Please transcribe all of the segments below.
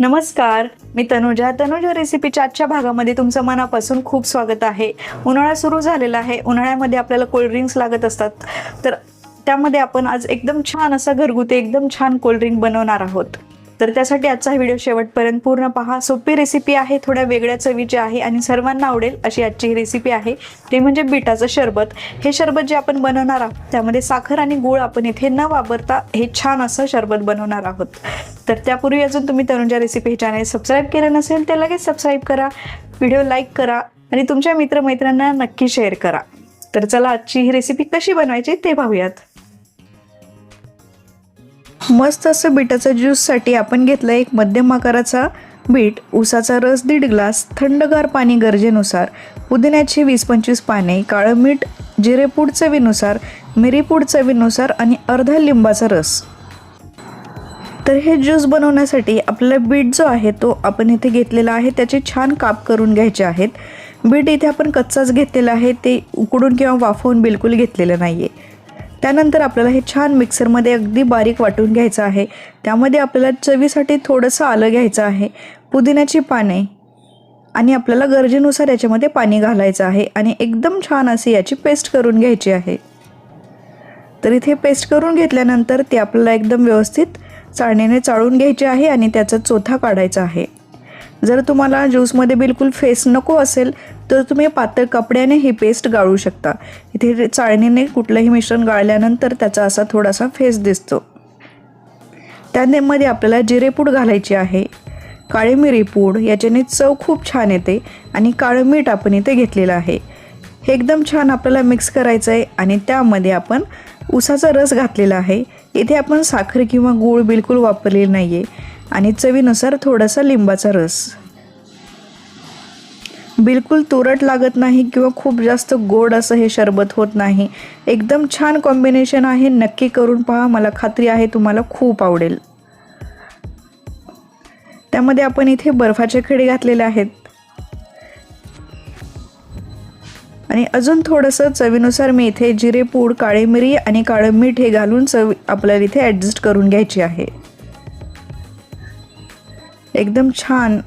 नमस्कार. मी तनुजा. तनुजा रेसिपीच्या आजच्या भागामध्ये तुमचं मनापासून खूप स्वागत आहे. उन्हाळा सुरू झालेला आहे. उन्हाळ्यामध्ये आपल्याला कोल्ड्रिंक्स लागत असतात. तर त्यामध्ये आपण आज एकदम छान असा घरगुती एकदम छान कोल्ड्रिंक बनवणार आहोत. तर त्यासाठी आजचा व्हिडिओ शेवटपर्यंत पूर्ण पहा. सोपी रेसिपी आहे थोड्या वेगळ्या चवीची आहे आणि सर्वांना आवडेल अशी आजची ही रेसिपी आहे. ते म्हणजे बिटाचं शरबत. हे शरबत जे आपण बनवणार आहोत त्यामध्ये साखर आणि गूळ आपण इथे न वापरता हे छान असं शरबत बनवणार आहोत. तर त्यापूर्वी अजून तुम्ही तरुणच्या रेसिपी हे चॅनल सबस्क्राईब केलं नसेल तर लगेच सबस्क्राईब करा. व्हिडिओ लाईक करा आणि तुमच्या मित्रमैत्रिणींना नक्की शेअर करा. तर चला आजची ही रेसिपी कशी बनवायची ते पाहूयात. मस्त असं बीटाच्या ज्यूससाठी आपण घेतलं एक मध्यम आकाराचा बीट उसाचा रस दीड ग्लास थंडगार पाणी गरजेनुसार पुदिन्याची वीस पंचवीस पाने काळं मीठ जिरेपूड चवीनुसार मिरीपूड चवीनुसार आणि अर्धा लिंबाचा रस. तर हे ज्यूस बनवण्यासाठी आपला बीट जो आहे तो आपण इथे घेतलेला आहे त्याचे छान काप करून घ्यायचे आहेत. बीट इथे आपण कच्चाच घेतलेला आहे ते उकडून किंवा वाफवून बिलकुल घेतलेलं नाही आहे त्यानंतर आपल्याला हे छान मिक्सरमध्ये अगदी बारीक वाटून घ्यायचं आहे. त्यामध्ये आपल्याला चवीसाठी थोडंसं आलं घ्यायचं आहे. पुदिन्याची पाने आणि आपल्याला गरजेनुसार याच्यामध्ये पाणी घालायचं आहे आणि एकदम छान अशी याची पेस्ट करून घ्यायची आहे. तर इथे पेस्ट करून घेतल्यानंतर ते आपल्याला एकदम व्यवस्थित चाळणीने चाळून घ्यायचे आहे आणि त्याचा चोथा काढायचा आहे. जर तुम्हाला ज्यूसमध्ये बिलकुल फेस नको असेल तर तुम्ही पातळ कपड्याने ही पेस्ट गाळू शकता. इथे चाळणीने कुठलंही मिश्रण गाळल्यानंतर त्याचा असा थोडासा फेस दिसतो. त्यामध्ये आपल्याला जिरेपूड घालायची आहे. काळी मिरी पूड याच्याने चव खूप छान येते आणि काळं मीठ आपण इथे घेतलेलं आहे. हे एकदम छान आपल्याला मिक्स करायचं आहे आणि त्यामध्ये आपण उसाचा रस घातलेला आहे. इथे आपण साखर किंवा गूळ बिलकुल वापरलेली नाही आहे आणि चवीनुसार थोडासा लिंबाचा रस. बिलकुल तुरट लागत नाही किंवा खूप जास्त गोड असं हे शरबत होत नाही. एकदम छान कॉम्बिनेशन आहे. नक्की करून पहा. मला खात्री आहे तुम्हाला खूप आवडेल. त्यामध्ये आपण इथे बर्फाचे खडे घातलेले आहेत. आणि अजून थोडंसं चवीनुसार मी इथे जिरेपूड काळी मिरी आणि काळं मीठ हे घालून चव आपल्याला इथे ॲडजस्ट करून घ्यायची आहे. एकदम छान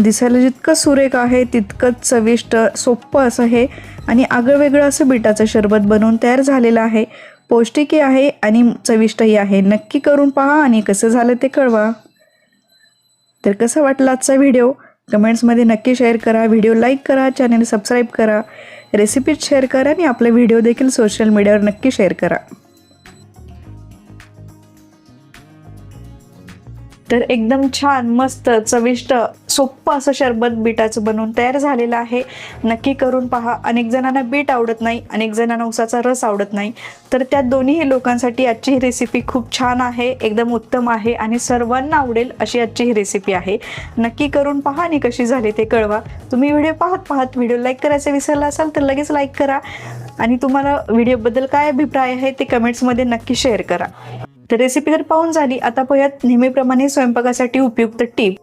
दिसायला जितकं सुरेख आहे तितकंच चविष्ट सोपं असं हे. आणि आगळं असं बिटाचं शरबत बनवून तयार झालेलं आहे. पौष्टिकही आहे आणि चविष्टही आहे. नक्की करून पहा आणि कसं झालं ते कळवा. तर कसं वाटलं आजचा व्हिडिओ? कमेंट्समध्ये नक्की शेअर करा. व्हिडिओ लाईक करा चॅनल सबस्क्राईब करा. रेसिपीज शेअर करा आणि आपले व्हिडिओ देखील सोशल मीडियावर नक्की शेअर करा. तर एकदम छान मस्त चविष्ट सोप्पं असं शरबत बीटाचं बनवून तयार झालेलं आहे. नक्की करून पहा. अनेक जणांना बीट आवडत नाही अनेक जणांना उसाचा रस आवडत नाही. तर त्या दोन्ही लोकांसाठी आजची ही रेसिपी खूप छान आहे एकदम उत्तम आहे आणि सर्वांना आवडेल अशी आजची ही रेसिपी आहे. नक्की करून पहा आणि कशी झाली ते कळवा. तुम्ही व्हिडिओ पाहत पाहत व्हिडिओ लाईक करायचं विसरला असाल तर लगेच लाईक करा. आणि तुम्हाला व्हिडिओबद्दल काय अभिप्राय आहे ते कमेंट्समध्ये नक्की शेअर करा. तर रेसिपी तर पाहून झाली. आता पाहूयात नेहमीप्रमाणे स्वयंपाकासाठी उपयुक्त टीप.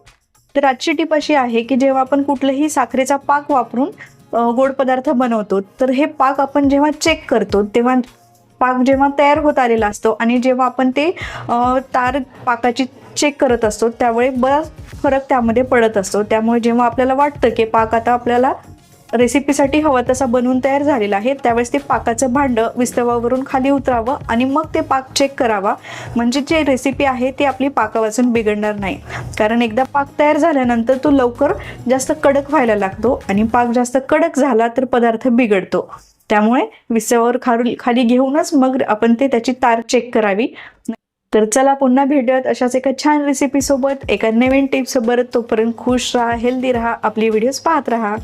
तर आजची टीप अशी आहे की जेव्हा आपण कुठलंही साखरेचा पाक वापरून गोड पदार्थ बनवतो तर हे पाक आपण जेव्हा चेक करतो तेव्हा पाक जेव्हा तयार होत आलेला असतो आणि जेव्हा आपण ते तार पाकाची चेक करत असतो त्यावेळी बराच फरक त्यामध्ये पडत असतो. त्यामुळे जेव्हा आपल्याला वाटतं की पाक आता आपल्याला रेसिपीसाठी हवा तसा बनवून तयार झालेला आहे. त्यावेळेस ते पाकाचं भांडं विस्तवावरून खाली उतरावं आणि मग ते पाक चेक करावा. म्हणजे जे रेसिपी आहे ती आपली पाकावाचून बिघडणार नाही. कारण एकदा पाक तयार झाल्यानंतर तो लवकर जास्त कडक व्हायला लागतो आणि पाक जास्त कडक झाला तर पदार्थ बिघडतो. त्यामुळे विस्तवावर खाली खाली घेऊनच मग आपण ते त्याची तार चेक करावी. तर चला पुन्हा भेटूयात अशाच एका छान रेसिपीसोबत एका नवीन टिप्स तोपर्यंत खुश राहा हेल्दी राहा आपली व्हिडिओज पाहत राहा.